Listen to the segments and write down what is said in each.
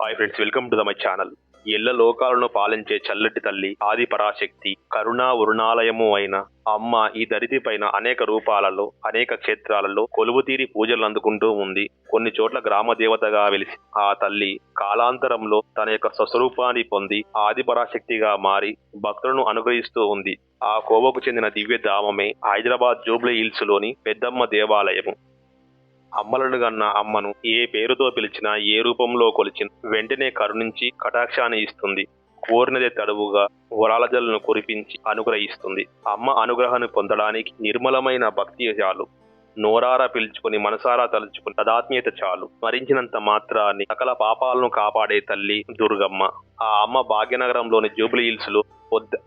Hi friends welcome to the my channel ఎల్ల లోకాలను పాలించే చల్లటి తల్లి ఆది పరాశక్తి కరుణా వరుణాలయము అయిన అమ్మ ఈ దరిది పైన అనేక రూపాలలో అనేక క్షేత్రాలలో కొలువుతీరి పూజలు అందుకుంటూ ఉంది. కొన్ని చోట్ల గ్రామ దేవతగా వెలిసి ఆ తల్లి కాలాంతరంలో తన యొక్క స్వస్వరూపాన్ని పొంది ఆది పరాశక్తిగా మారి భక్తులను అనుగ్రహిస్తూ ఉంది. ఆ కోవకు చెందిన దివ్య ధామమే హైదరాబాద్ జూబ్లీ హిల్స్లోని పెద్దమ్మ దేవాలయము. అమ్మలను గన్న అమ్మను ఏ పేరుతో పిలిచినా ఏ రూపంలో కొలిచిన వెంటనే కరుణించి కటాక్షాన్ని ఇస్తుంది. కోరినదే తడువుగా వరాల జలను కురిపించి అనుగ్రహిస్తుంది. అమ్మ అనుగ్రహాన్ని పొందడానికి నిర్మలమైన భక్తి చాలు. నోరారా పిలుచుకుని మనసారా తలుచుకుని తదాత్మీయత చాలు. మరించినంత మాత్రాన్ని సకల పాపాలను కాపాడే తల్లి దుర్గమ్మ. ఆ అమ్మ భాగ్యనగరంలోని జూబ్లీ హిల్స్లో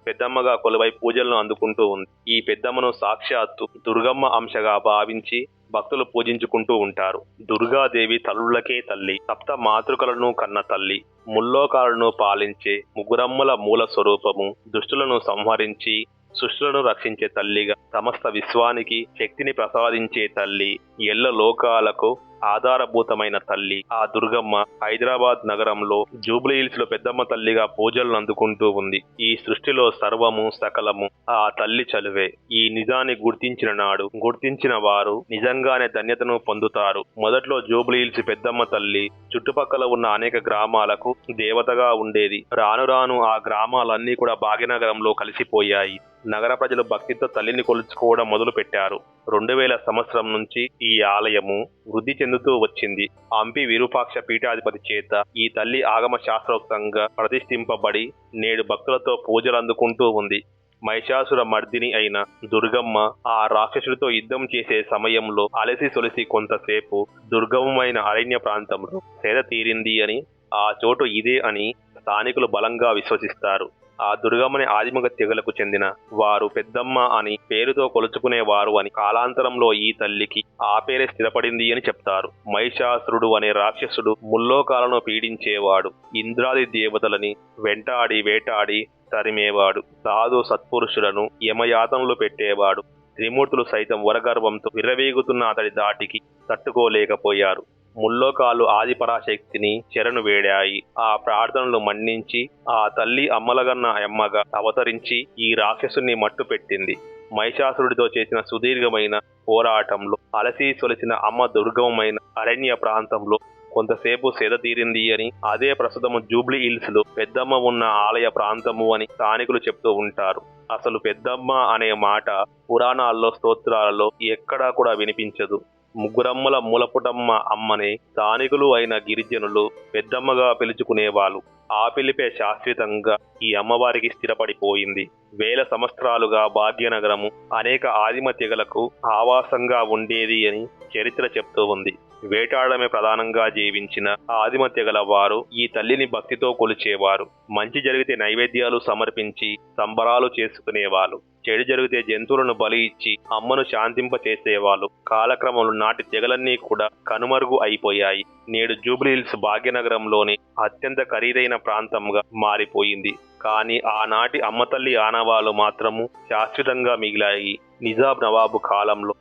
పెద్దమ్మగా కొలువై పూజలను అందుకుంటూ ఉంది. ఈ పెద్దమ్మను సాక్షాత్తు దుర్గమ్మ అంశగా భావించి భక్తులు పూజించుకుంటూ ఉంటారు. దుర్గాదేవి తల్లులకే తల్లి సప్త మాతృకలను కన్న తల్లి ముల్లోకాలను పాలించే ముగురమ్మల మూల స్వరూపము దుష్టులను సంహరించి సృష్టులను రక్షించే తల్లిగా సమస్త విశ్వానికి శక్తిని ప్రసాదించే తల్లి ఎల్ల లోకాలకు ఆధారభూతమైన తల్లి. ఆ దుర్గమ్మ హైదరాబాద్ నగరంలో జూబ్లీ హిల్స్లో పెద్దమ్మ తల్లిగా పూజలను అందుకుంటూ ఉంది. ఈ సృష్టిలో సర్వము సకలము ఆ తల్లి చలువే. ఈ నిజాన్ని గుర్తించిన నాడు గుర్తించిన వారు నిజంగానే ధన్యతను పొందుతారు. మొదట్లో జూబ్లీ హిల్స్ పెద్దమ్మ తల్లి చుట్టుపక్కల ఉన్న అనేక గ్రామాలకు దేవతగా ఉండేది. రాను రాను ఆ గ్రామాలన్నీ కూడా భాగ్యనగరంలో కలిసిపోయాయి. నగర ప్రజలు భక్తితో తల్లిని కొలుచుకోవడం మొదలు పెట్టారు రెండు వేల సంవత్సరం నుంచి ఈ ఆలయము వృద్ధి చెందుతూ వచ్చింది. హంపి విరూపాక్ష పీఠాధిపతి చేత ఈ తల్లి ఆగమ శాస్త్రోక్తంగా ప్రతిష్ఠింపబడి నేడు భక్తులతో పూజలు అందుకుంటూ ఉంది. మహిషాసుర మర్దిని అయిన దుర్గమ్మ ఆ రాక్షసుడితో యుద్ధం చేసే సమయంలో అలసి సొలిసి కొంతసేపు దుర్గమమైన అరణ్య ప్రాంతంలో సేద తీరింది అని ఆ చోటు ఇదే అని స్థానికులు బలంగా విశ్వసిస్తారు. ఆ దుర్గమ్మని ఆదిమగ తెగలకు చెందిన వారు పెద్దమ్మ అని పేరుతో కొలుచుకునేవారు అని కాలాంతరంలో ఈ తల్లికి ఆ పేరే స్థిరపడింది అని చెప్తారు. మహిషాసురుడు అనే రాక్షసుడు ముల్లోకాలను పీడించేవాడు. ఇంద్రాది దేవతలని వెంటాడి వేటాడి తరిమేవాడు. సాధు సత్పురుషులను యమయాతనలు పెట్టేవాడు. త్రిమూర్తులు సైతం వరగర్వంతో విరవేగుతున్న అతడి దాటికి తట్టుకోలేకపోయారు. ముల్లోకాలు ఆదిపరాశక్తిని చెరను వేడాయి. ఆ ప్రార్థనలు మన్నించి ఆ తల్లి అమ్మలగన్న అమ్మగా అవతరించి ఈ రాక్షసుని మట్టు పెట్టింది. మహిషాసురుడితో చేసిన సుదీర్ఘమైన పోరాటంలో అలసి సొలిసిన అమ్మ దుర్గమమైన అరణ్య ప్రాంతంలో కొంతసేపు సేద తీరింది అని అదే ప్రస్తుతము జూబ్లీ హిల్స్లో పెద్దమ్మ ఉన్న ఆలయ ప్రాంతము అని స్థానికులు చెప్తూ ఉంటారు. అసలు పెద్దమ్మ అనే మాట పురాణాల్లో స్తోత్రాలలో ఎక్కడా కూడా వినిపించదు. ముగ్గురమ్మల మూలపుటమ్మ అమ్మని స్థానికులు అయిన గిరిజనులు పెద్దమ్మగా పిలుచుకునేవాళ్ళు. ఆ పిలిపే శాశ్వతంగా ఈ అమ్మవారికి స్థిరపడిపోయింది. వేల సంవత్సరాలుగా భాగ్యనగరము అనేక ఆదిమ తెగలకు ఆవాసంగా ఉండేది అని చరిత్ర చెప్తూ ఉంది. వేటాడమే ప్రధానంగా జీవించిన ఆదిమ తెగల వారు ఈ తల్లిని భక్తితో కొలిచేవారు. మంచి జరిగితే నైవేద్యాలు సమర్పించి సంబరాలు చేసుకునేవాళ్ళు. చెడు జరిగితే జంతువులను బలి ఇచ్చి అమ్మను శాంతింప చేసేవాళ్ళు కాలక్రమంలో నాటి తెగలన్నీ కూడా కనుమరుగు అయిపోయాయి. నేడు జూబ్లీహిల్స్ భాగ్యనగరంలోని అత్యంత ఖరీదైన ప్రాంతంగా మారిపోయింది. కానీ ఆనాటి అమ్మతల్లి ఆనవాలు మాత్రము శాశ్వతంగా మిగిలాయి. నిజాం నవాబు కాలంలో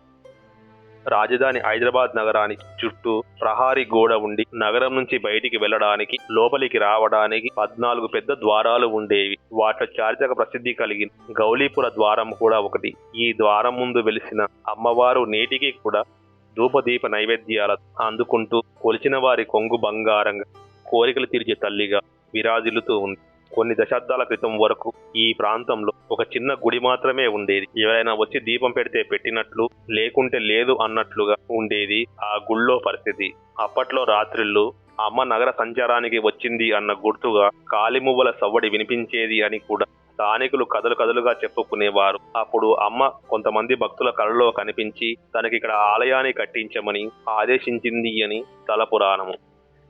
రాజధాని హైదరాబాద్ నగరానికి చుట్టూ ప్రహారీ గోడ ఉండి నగరం నుంచి బయటికి వెళ్ళడానికి లోపలికి రావడానికి పద్నాలుగు పెద్ద ద్వారాలు ఉండేవి. వాటిలో చారిత్రక ప్రసిద్ధి కలిగిన గౌలీపుర ద్వారం కూడా ఒకటి. ఈ ద్వారం ముందు వెలిసిన అమ్మవారు నేటికి కూడా ధూపదీప నైవేద్యాల అందుకుంటూ కొలిచిన వారి కొంగు బంగారంగా కోరికలు తీర్చే తల్లిగా విరాజిల్లుతూ ఉంది. కొన్ని దశాబ్దాల క్రితం వరకు ఈ ప్రాంతంలో ఒక చిన్న గుడి మాత్రమే ఉండేది. ఎవరైనా వచ్చి దీపం పెడితే పెట్టినట్లు లేకుంటే లేదు అన్నట్లుగా ఉండేది ఆ గుళ్ళో పరిస్థితి. అప్పట్లో రాత్రిళ్ళు అమ్మ నగర సంచారానికి వచ్చింది అన్న గుర్తుగా కాలిమువ్వల సవ్వడి వినిపించేది అని కూడా స్థానికులు కథలు కథలుగా చెప్పుకునేవారు. అప్పుడు అమ్మ కొంతమంది భక్తుల కళలో కనిపించి తనకి ఇక్కడ ఆలయాన్ని కట్టించమని ఆదేశించింది అని తల పురాణము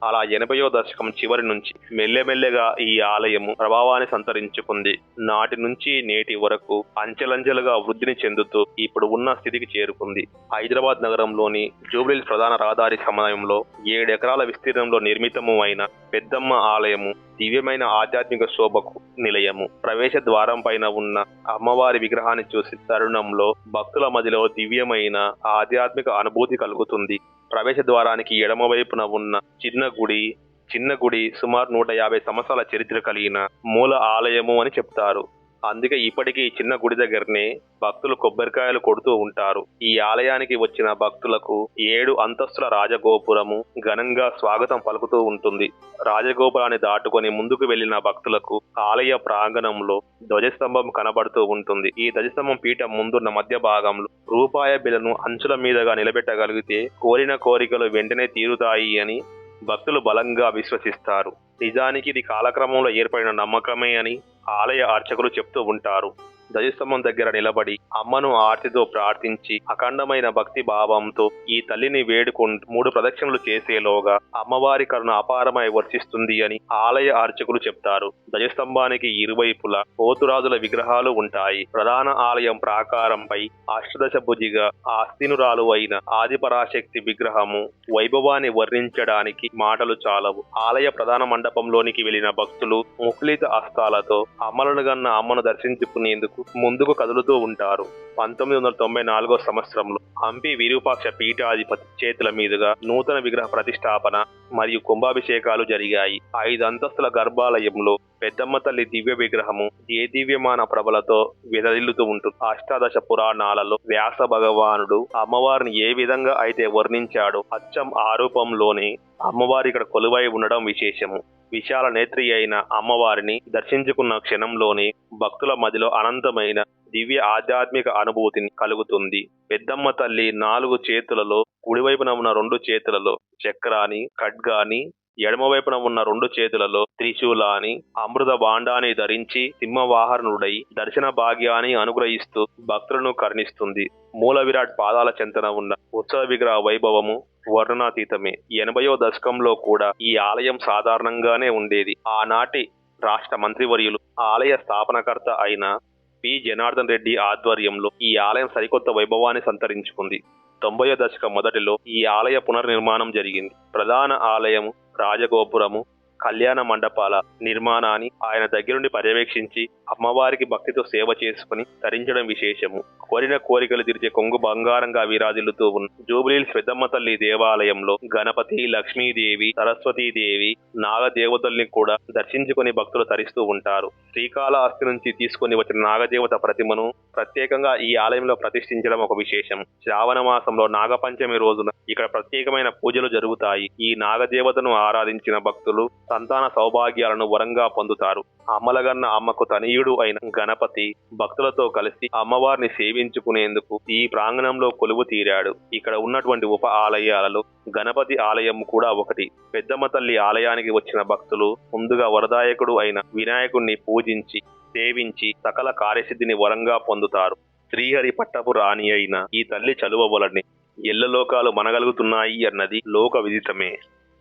అలా ఎనభయో దశకం చివరి నుంచి మెల్లెమెల్లెగా ఈ ఆలయము ప్రభావాన్ని సంతరించుకుంది. నాటి నుంచి నేటి వరకు అంచెలంచెలుగా వృద్ధిని చెందుతూ ఇప్పుడు ఉన్న స్థితికి చేరుకుంది. హైదరాబాద్ నగరంలోని జూబ్లీల్ ప్రధాన రహదారి సమయంలో ఏడెకరాల విస్తీర్ణంలో నిర్మితము అయిన పెద్దమ్మ ఆలయము దివ్యమైన ఆధ్యాత్మిక శోభకు నిలయము. ప్రవేశ ద్వారం పైన ఉన్న అమ్మవారి విగ్రహాన్ని చూసి తరుణంలో భక్తుల మధ్యలో దివ్యమైన ఆధ్యాత్మిక అనుభూతి కలుగుతుంది. ప్రవేశ ద్వారానికి ఎడమ వైపున ఉన్న చిన్న గుడి చిన్న గుడి సుమారు నూట యాభై సంవత్సరాల చరిత్ర కలిగిన మూల ఆలయము అని చెప్తారు. అందుకే ఇప్పటికీ ఈ చిన్న గుడి దగ్గరనే భక్తులు కొబ్బరికాయలు కొడుతూ ఉంటారు. ఈ ఆలయానికి వచ్చిన భక్తులకు ఏడు అంతస్తుల రాజగోపురము ఘనంగా స్వాగతం పలుకుతూ ఉంటుంది. రాజగోపురాన్ని దాటుకొని ముందుకు వెళ్ళిన భక్తులకు ఆలయ ప్రాంగణంలో ధ్వజస్తంభం కనబడుతూ ఉంటుంది. ఈ ధ్వజస్తంభం పీఠం ముందున్న మధ్య భాగంలో రూపాయ బిలను అంచుల మీదుగా నిలబెట్టగలిగితే కోరిన కోరికలు వెంటనే తీరుతాయి అని భక్తులు బలంగా విశ్వసిస్తారు. నిజానికి ఇది కాలక్రమంలో ఏర్పడిన నమ్మకమే అని ఆలయ అర్చకులు చెప్తూ ఉంటారు. ధ్వజస్తంభం దగ్గర నిలబడి అమ్మను ఆర్తితో ప్రార్థించి అఖండమైన భక్తి భావంతో ఈ తల్లిని వేడుకుంటూ మూడు ప్రదక్షిణలు చేసేలోగా అమ్మవారి కరుణ అపారమై వర్షిస్తుంది అని ఆలయ అర్చకులు చెప్తారు. ధ్వజస్తంభానికి ఇరువైపులా పోతురాజుల విగ్రహాలు ఉంటాయి. ప్రధాన ఆలయం ప్రాకారంపై అష్టదశ భుజిగా ఆస్తినురాలు అయిన ఆదిపరాశక్తి విగ్రహము వైభవాన్ని వర్ణించడానికి మాటలు చాలవు. ఆలయ ప్రధాన మండపంలోనికి వెళ్ళిన భక్తులు ముఖలిత హస్తాలతో అమ్మలను గన్న అమ్మను దర్శించుకునేందుకు ముందుకు కదులుతూ ఉంటారు. పంతొమ్మిది వందల తొంభై నాలుగో సంవత్సరంలో హంపి విరూపాక్ష పీఠాధిపతి చేతుల మీదుగా నూతన విగ్రహ ప్రతిష్టాపన మరియు కుంభాభిషేకాలు జరిగాయి. ఐదు అంతస్తుల గర్భాలయంలో పెద్దమ్మ తల్లి దివ్య విగ్రహము ఏ దివ్యమాన ప్రభలతో విదరిల్లుతూ ఉంటుంది. అష్టాదశ పురాణాలలో వ్యాస భగవానుడు అమ్మవారిని ఏ విధంగా అయితే వర్ణించాడో అచ్చం ఆరూపంలోనే అమ్మవారి ఇక్కడ కొలువై ఉండడం విశేషము. విశాల నేత్రి అయిన అమ్మవారిని దర్శించుకున్న క్షణంలోనే భక్తుల మధ్యలో అనంతమైన దివ్య ఆధ్యాత్మిక అనుభూతిని కలుగుతుంది. పెద్దమ్మ తల్లి నాలుగు చేతులలో కుడివైపున ఉన్న రెండు చేతులలో చక్రాని ఖడ్గాని ఎడమవైపున ఉన్న రెండు చేతులలో త్రిశూలాని అమృత బాండాన్ని ధరించి సింహవాహనుడై దర్శన భాగ్యాన్ని అనుగ్రహిస్తూ భక్తులను కర్ణిస్తుంది. మూల విరాట్ పాదాల చెంతన ఉన్న ఉత్సవ విగ్రహ వైభవము వర్ణనాతీతమే ఎనభయో దశకంలో కూడా ఈ ఆలయం సాధారణంగానే ఉండేది. ఆనాటి రాష్ట్ర మంత్రివర్యులు ఆలయ స్థాపనకర్త అయిన పి. జనార్దన్ రెడ్డి ఆధ్వర్యంలో ఈ ఆలయం సరికొత్త వైభవాన్ని సంతరించుకుంది. తొంభయో దశకం మొదటిలో ఈ ఆలయ పునర్నిర్మాణం జరిగింది. ప్రధాన ఆలయము రాజగోపురము కళ్యాణ మండపాల నిర్మాణాన్ని ఆయన దగ్గరుండి పర్యవేక్షించి అమ్మవారికి భక్తితో సేవ చేసుకుని తరించడం విశేషము. కోరిన కోరికలు తీర్చే కొంగు బంగారంగా విరాజిల్లుతూ ఉన్న జూబిలీల్స్ పెద్దమ్మ తల్లి దేవాలయంలో గణపతి లక్ష్మీదేవి సరస్వతీదేవి నాగదేవతల్ని కూడా దర్శించుకుని భక్తులు తరిస్తూ ఉంటారు. శ్రీకాళహస్తి నుంచి తీసుకుని వచ్చిన నాగదేవత ప్రతిమను ప్రత్యేకంగా ఈ ఆలయంలో ప్రతిష్ఠించడం ఒక విశేషం. శ్రావణ మాసంలో నాగపంచమి రోజున ఇక్కడ ప్రత్యేకమైన పూజలు జరుగుతాయి. ఈ నాగదేవతను ఆరాధించిన భక్తులు సంతాన సౌభాగ్యాలను వరంగా పొందుతారు. అమ్మలగన్న అమ్మకు తనయుడు అయిన గణపతి భక్తులతో కలిసి అమ్మవారిని సేవించుకునేందుకు ఈ ప్రాంగణంలో కొలువు తీరాడు. ఇక్కడ ఉన్నటువంటి ఉప ఆలయాలలో గణపతి ఆలయం కూడా ఒకటి. పెద్దమ్మ తల్లి ఆలయానికి వచ్చిన భక్తులు ముందుగా వరదాయకుడు అయిన వినాయకుణ్ణి పూజించి సేవించి సకల కార్యసిద్ధిని వరంగా పొందుతారు. శ్రీహరి పట్టపు రాణి అయిన ఈ తల్లి చలువ వలని ఎల్లలోకాలు మనగలుగుతున్నాయి అన్నది లోక విదితమే.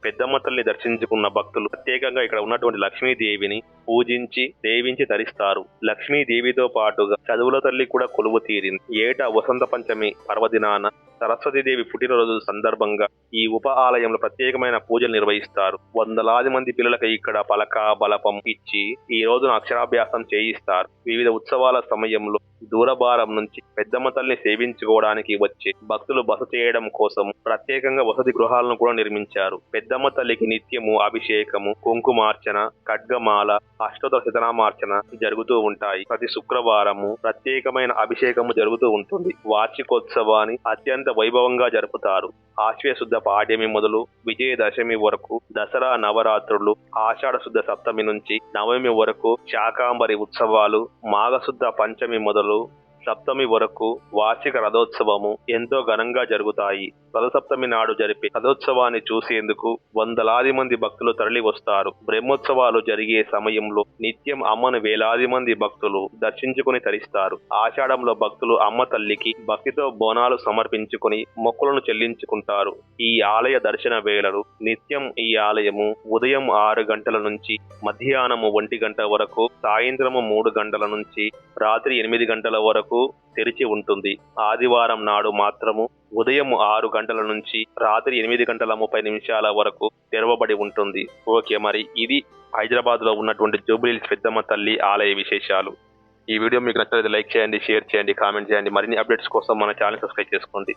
పెద్దమ్మ తల్లి దర్శించుకున్న భక్తులు ప్రత్యేకంగా ఇక్కడ ఉన్నటువంటి లక్ష్మీదేవిని పూజించి దేవించి ధరిస్తారు లక్ష్మీదేవితో పాటుగా చదువుల తల్లి కూడా కొలువు తీరింది. ఏటా వసంత పంచమి పర్వదినాన సరస్వతీదేవి పుట్టినరోజు సందర్భంగా ఈ ఉప ఆలయంలో ప్రత్యేకమైన పూజలు నిర్వహిస్తారు. వందలాది మంది పిల్లలకు ఇక్కడ పలక బలపం ఇచ్చి ఈ రోజున అక్షరాభ్యాసం చేయిస్తారు. వివిధ ఉత్సవాల సమయంలో దూరభారం నుంచి పెద్దమ్మ తల్లిని సేవించుకోవడానికి వచ్చే భక్తులు బస చేయడం కోసం ప్రత్యేకంగా వసతి గృహాలను కూడా నిర్మించారు. పెద్దమ్మ తల్లికి నిత్యము అభిషేకము కుంకుమార్చన ఖడ్గమాల అష్టోత్తర శతనామార్చన జరుగుతూ ఉంటాయి. ప్రతి శుక్రవారము ప్రత్యేకమైన అభిషేకము జరుగుతూ ఉంటుంది. వార్షికోత్సవాన్ని అత్యంత వైభవంగా జరుపుతారు. ఆశ్వయ శుద్ధ పాడ్యమి మొదలు విజయదశమి వరకు దసరా నవరాత్రులు ఆషాఢ శుద్ధ సప్తమి నుంచి నవమి వరకు శాకాంబరి ఉత్సవాలు మాఘశుద్ధ పంచమి మొదలు సప్తమి వరకు వార్షిక రథోత్సవము ఎంతో ఘనంగా జరుగుతాయి. రథసప్తమి నాడు జరిపే రథోత్సవాన్ని చూసేందుకు వందలాది మంది భక్తులు తరలి వస్తారు బ్రహ్మోత్సవాలు జరిగే సమయంలో నిత్యం అమ్మను వేలాది మంది భక్తులు దర్శించుకుని తరిస్తారు. ఆషాఢంలో భక్తులు అమ్మ తల్లికి భక్తితో బోనాలు సమర్పించుకుని మొక్కులను చెల్లించుకుంటారు. ఈ ఆలయ దర్శన వేళలు నిత్యం ఈ ఆలయము ఉదయం ఆరు గంటల నుంచి మధ్యాహ్నము ఒంటి గంట వరకు సాయంత్రము మూడు గంటల నుంచి రాత్రి ఎనిమిది గంటల వరకు తెరిచి ఉంటుంది. ఆదివారం నాడు మాత్రము ఉదయం ఆరు గంటల నుంచి రాత్రి ఎనిమిది గంటల ముప్పై నిమిషాల వరకు తెరవబడి ఉంటుంది. ఓకే మరి ఇది హైదరాబాద్లో ఉన్నటువంటి జూబ్లీల్స్ పెద్దమ్మ తల్లి ఆలయ విశేషాలు. ఈ వీడియో మీకు నచ్చినట్లయితే లైక్ చేయండి షేర్ చేయండి కామెంట్ చేయండి. మరిన్ని అప్డేట్స్ కోసం మన ఛానల్ సబ్స్క్రైబ్ చేసుకోండి.